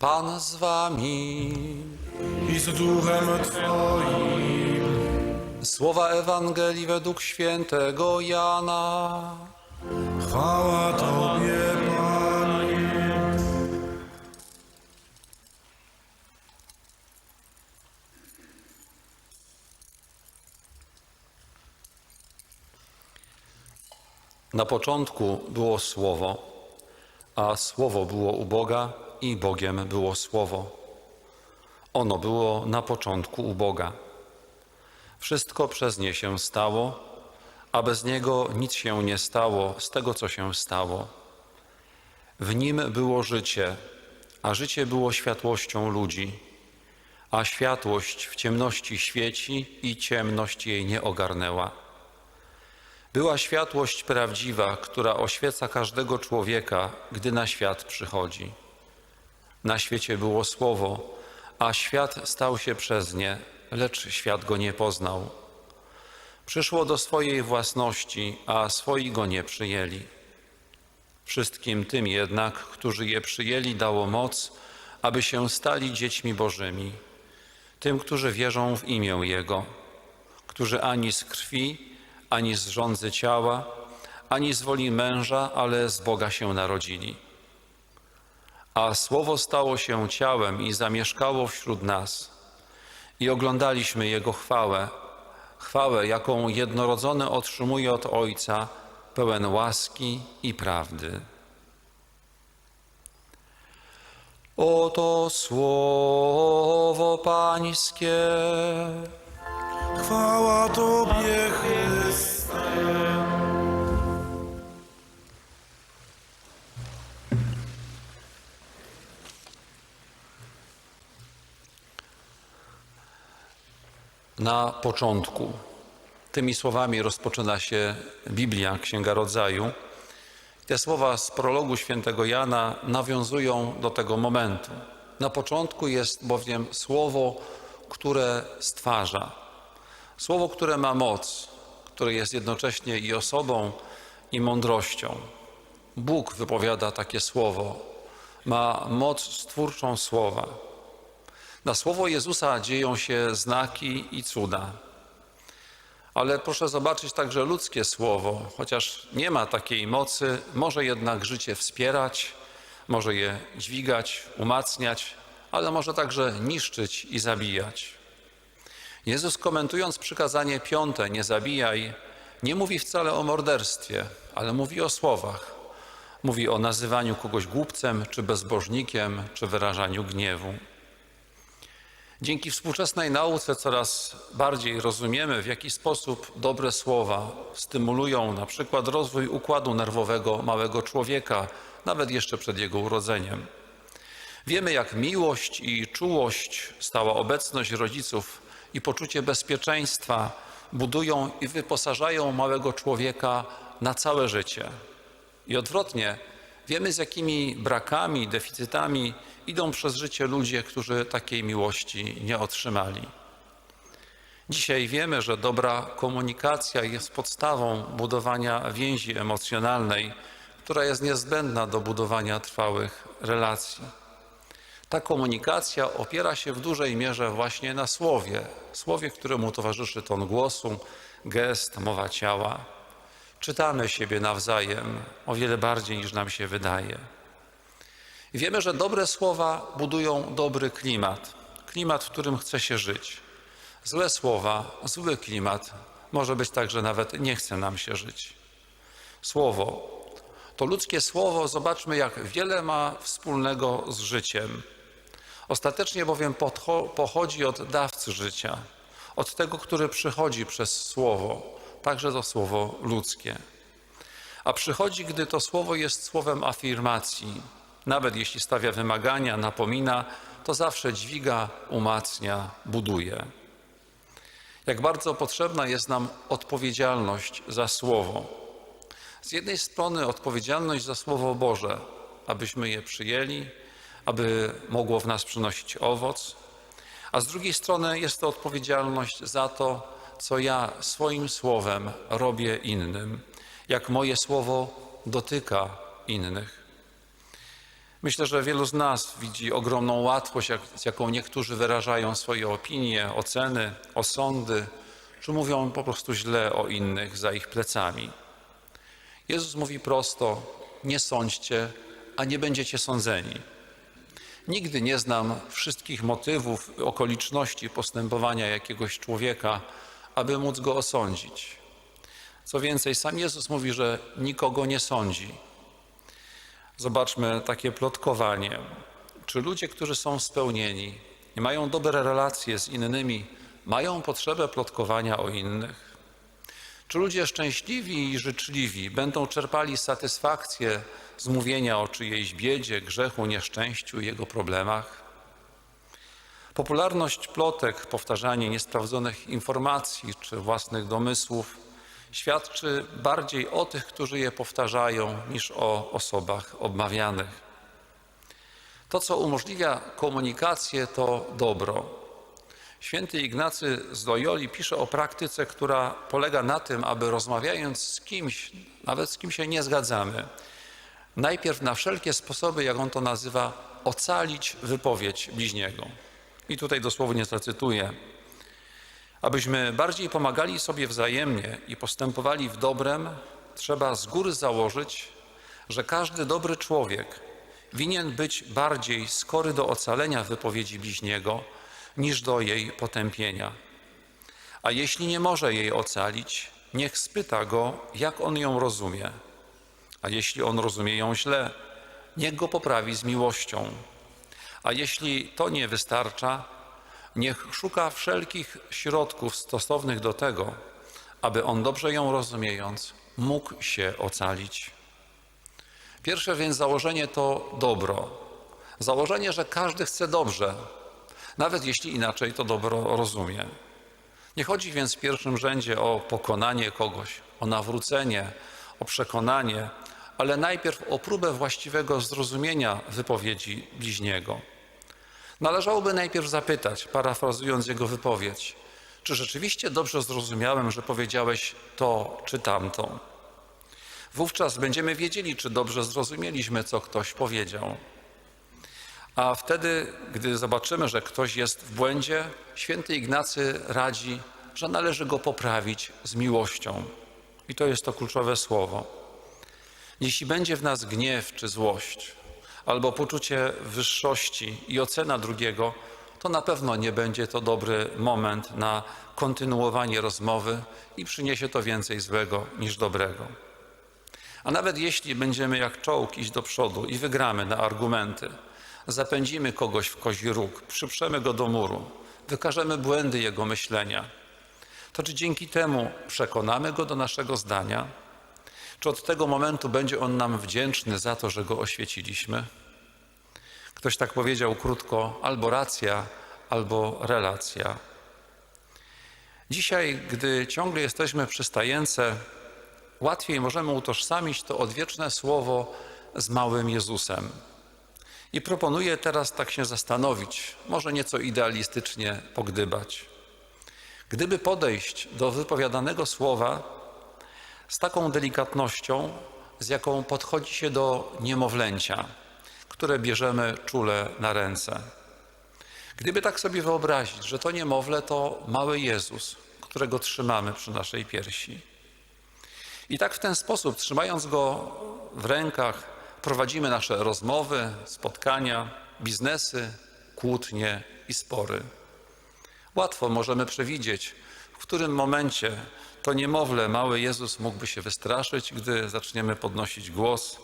Pan z wami. i z duchem Twoim. Słowa Ewangelii według świętego Jana. Chwała Tobie, Panie. Na początku było Słowo, a Słowo było u Boga i Bogiem było Słowo. Ono było na początku u Boga. Wszystko przez nie się stało, a bez niego nic się nie stało z tego, co się stało. W nim było życie, a życie było światłością ludzi, a światłość w ciemności świeci i ciemność jej nie ogarnęła. Była światłość prawdziwa, która oświeca każdego człowieka, gdy na świat przychodzi. Na świecie było Słowo, a świat stał się przez nie, lecz świat go nie poznał. Przyszło do swojej własności, a swoi go nie przyjęli. Wszystkim tym jednak, którzy je przyjęli, dało moc, aby się stali dziećmi Bożymi. Tym, którzy wierzą w imię Jego, którzy ani z krwi, ani z rządzy ciała, ani z woli męża, ale z Boga się narodzili. A Słowo stało się ciałem i zamieszkało wśród nas. I oglądaliśmy Jego chwałę, chwałę, jaką jednorodzony otrzymuje od Ojca, pełen łaski i prawdy. Oto słowo Pańskie. Chwała Tobie, Chryste. Na początku. Tymi słowami rozpoczyna się Biblia, Księga Rodzaju. Te słowa z prologu świętego Jana nawiązują do tego momentu. Na początku jest bowiem słowo, które stwarza. Słowo, które ma moc, które jest jednocześnie i osobą, i mądrością. Bóg wypowiada takie słowo, ma moc stwórczą słowa. Na słowo Jezusa dzieją się znaki i cuda. Ale proszę zobaczyć także ludzkie słowo, chociaż nie ma takiej mocy, może jednak życie wspierać, może je dźwigać, umacniać, ale może także niszczyć i zabijać. Jezus komentując przykazanie piąte, nie zabijaj, nie mówi wcale o morderstwie, ale mówi o słowach. Mówi o nazywaniu kogoś głupcem, czy bezbożnikiem, czy wyrażaniu gniewu. Dzięki współczesnej nauce coraz bardziej rozumiemy, w jaki sposób dobre słowa stymulują na przykład rozwój układu nerwowego małego człowieka, nawet jeszcze przed jego urodzeniem. Wiemy, jak miłość i czułość, stała obecność rodziców i poczucie bezpieczeństwa budują i wyposażają małego człowieka na całe życie. I odwrotnie, wiemy, z jakimi brakami, deficytami idą przez życie ludzie, którzy takiej miłości nie otrzymali. Dzisiaj wiemy, że dobra komunikacja jest podstawą budowania więzi emocjonalnej, która jest niezbędna do budowania trwałych relacji. Ta komunikacja opiera się w dużej mierze właśnie na słowie, słowie, któremu towarzyszy ton głosu, gest, mowa ciała. Czytamy siebie nawzajem o wiele bardziej niż nam się wydaje. I wiemy, że dobre słowa budują dobry klimat, klimat, w którym chce się żyć. Złe słowa, zły klimat, może być tak, że nawet nie chce nam się żyć. Słowo, to ludzkie słowo, zobaczmy, jak wiele ma wspólnego z życiem. Ostatecznie bowiem pochodzi od dawcy życia, od tego, który przychodzi przez słowo, także to słowo ludzkie. A przychodzi, gdy to słowo jest słowem afirmacji. Nawet jeśli stawia wymagania, napomina, to zawsze dźwiga, umacnia, buduje. Jak bardzo potrzebna jest nam odpowiedzialność za słowo. Z jednej strony odpowiedzialność za Słowo Boże, abyśmy je przyjęli, aby mogło w nas przynosić owoc, a z drugiej strony jest to odpowiedzialność za to, co ja swoim słowem robię innym, jak moje słowo dotyka innych. Myślę, że wielu z nas widzi ogromną łatwość, jak, z jaką niektórzy wyrażają swoje opinie, oceny, osądy, czy mówią po prostu źle o innych za ich plecami. Jezus mówi prosto: Nie sądźcie, a nie będziecie sądzeni. Nigdy nie znam wszystkich motywów, okoliczności postępowania jakiegoś człowieka, aby móc go osądzić. Co więcej, sam Jezus mówi, że nikogo nie sądzi. Zobaczmy takie plotkowanie. Czy ludzie, którzy są spełnieni i mają dobre relacje z innymi, mają potrzebę plotkowania o innych? Czy ludzie szczęśliwi i życzliwi będą czerpali satysfakcję z mówienia o czyjejś biedzie, grzechu, nieszczęściu i jego problemach? Popularność plotek, powtarzanie niesprawdzonych informacji czy własnych domysłów świadczy bardziej o tych, którzy je powtarzają, niż o osobach obmawianych. To, co umożliwia komunikację, to dobro. Święty Ignacy z Loyoli pisze o praktyce, która polega na tym, aby rozmawiając z kimś, nawet z kim się nie zgadzamy, najpierw na wszelkie sposoby, jak on to nazywa, ocalić wypowiedź bliźniego. I tutaj dosłownie zacytuję. Abyśmy bardziej pomagali sobie wzajemnie i postępowali w dobrem, trzeba z góry założyć, że każdy dobry człowiek winien być bardziej skory do ocalenia wypowiedzi bliźniego niż do jej potępienia. A jeśli nie może jej ocalić, niech spyta go, jak on ją rozumie. A jeśli on rozumie ją źle, niech go poprawi z miłością. A jeśli to nie wystarcza, niech szuka wszelkich środków stosownych do tego, aby on dobrze ją rozumiejąc, mógł się ocalić. Pierwsze więc założenie to dobro. Założenie, że każdy chce dobrze, nawet jeśli inaczej to dobro rozumie. Nie chodzi więc w pierwszym rzędzie o pokonanie kogoś, o nawrócenie, o przekonanie, ale najpierw o próbę właściwego zrozumienia wypowiedzi bliźniego. Należałoby najpierw zapytać, parafrazując jego wypowiedź, czy rzeczywiście dobrze zrozumiałem, że powiedziałeś to czy tamto. Wówczas będziemy wiedzieli, czy dobrze zrozumieliśmy, co ktoś powiedział. A wtedy, gdy zobaczymy, że ktoś jest w błędzie, święty Ignacy radzi, że należy go poprawić z miłością. I to jest to kluczowe słowo. Jeśli będzie w nas gniew czy złość, albo poczucie wyższości i ocena drugiego, to na pewno nie będzie to dobry moment na kontynuowanie rozmowy i przyniesie to więcej złego niż dobrego. A nawet jeśli będziemy jak czołg iść do przodu i wygramy na argumenty, zapędzimy kogoś w kozi róg, przyprzemy go do muru, wykażemy błędy jego myślenia, to czy dzięki temu przekonamy go do naszego zdania? Czy od tego momentu będzie on nam wdzięczny za to, że go oświeciliśmy? Ktoś tak powiedział krótko: albo racja, albo relacja. Dzisiaj, gdy ciągle jesteśmy przy stajence, łatwiej możemy utożsamić to odwieczne słowo z małym Jezusem. I proponuję teraz tak się zastanowić, może nieco idealistycznie pogdybać. Gdyby podejść do wypowiadanego słowa z taką delikatnością, z jaką podchodzi się do niemowlęcia, które bierzemy czule na ręce. Gdyby tak sobie wyobrazić, że to niemowlę to mały Jezus, którego trzymamy przy naszej piersi. I tak w ten sposób, trzymając go w rękach, prowadzimy nasze rozmowy, spotkania, biznesy, kłótnie i spory. Łatwo możemy przewidzieć, w którym momencie to niemowlę mały Jezus mógłby się wystraszyć, gdy zaczniemy podnosić głos,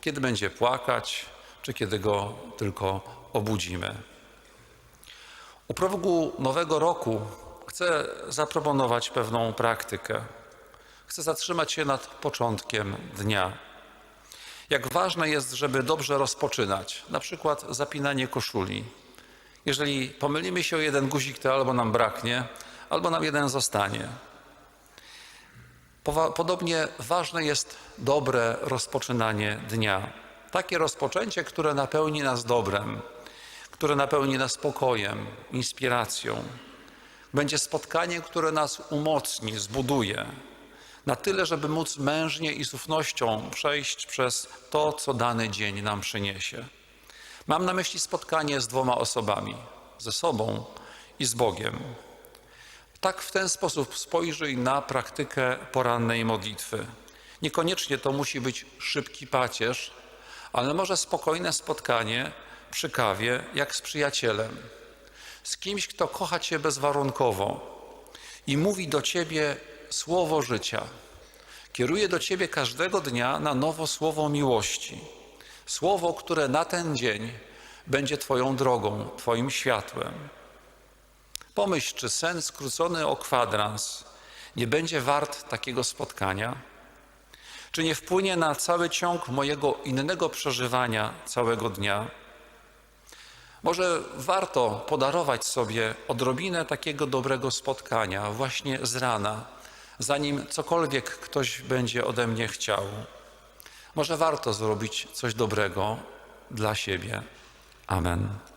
kiedy będzie płakać, czy kiedy go tylko obudzimy. U progu nowego roku chcę zaproponować pewną praktykę. Chcę zatrzymać się nad początkiem dnia. Jak ważne jest, żeby dobrze rozpoczynać, na przykład zapinanie koszuli. Jeżeli pomylimy się o jeden guzik, to albo nam braknie, albo nam jeden zostanie. Podobnie ważne jest dobre rozpoczynanie dnia. Takie rozpoczęcie, które napełni nas dobrem, które napełni nas spokojem, inspiracją. Będzie spotkanie, które nas umocni, zbuduje. Na tyle, żeby móc mężnie i z ufnością przejść przez to, co dany dzień nam przyniesie. Mam na myśli spotkanie z dwoma osobami, ze sobą i z Bogiem. Tak w ten sposób spojrzyj na praktykę porannej modlitwy. Niekoniecznie to musi być szybki pacierz, ale może spokojne spotkanie przy kawie, jak z przyjacielem, z kimś, kto kocha Cię bezwarunkowo i mówi do Ciebie słowo życia. Kieruje do Ciebie każdego dnia na nowo słowo miłości. Słowo, które na ten dzień będzie Twoją drogą, Twoim światłem. Pomyśl, czy sen skrócony o kwadrans nie będzie wart takiego spotkania? Czy nie wpłynie na cały ciąg mojego innego przeżywania całego dnia? Może warto podarować sobie odrobinę takiego dobrego spotkania właśnie z rana, zanim cokolwiek ktoś będzie ode mnie chciał. Może warto zrobić coś dobrego dla siebie. Amen.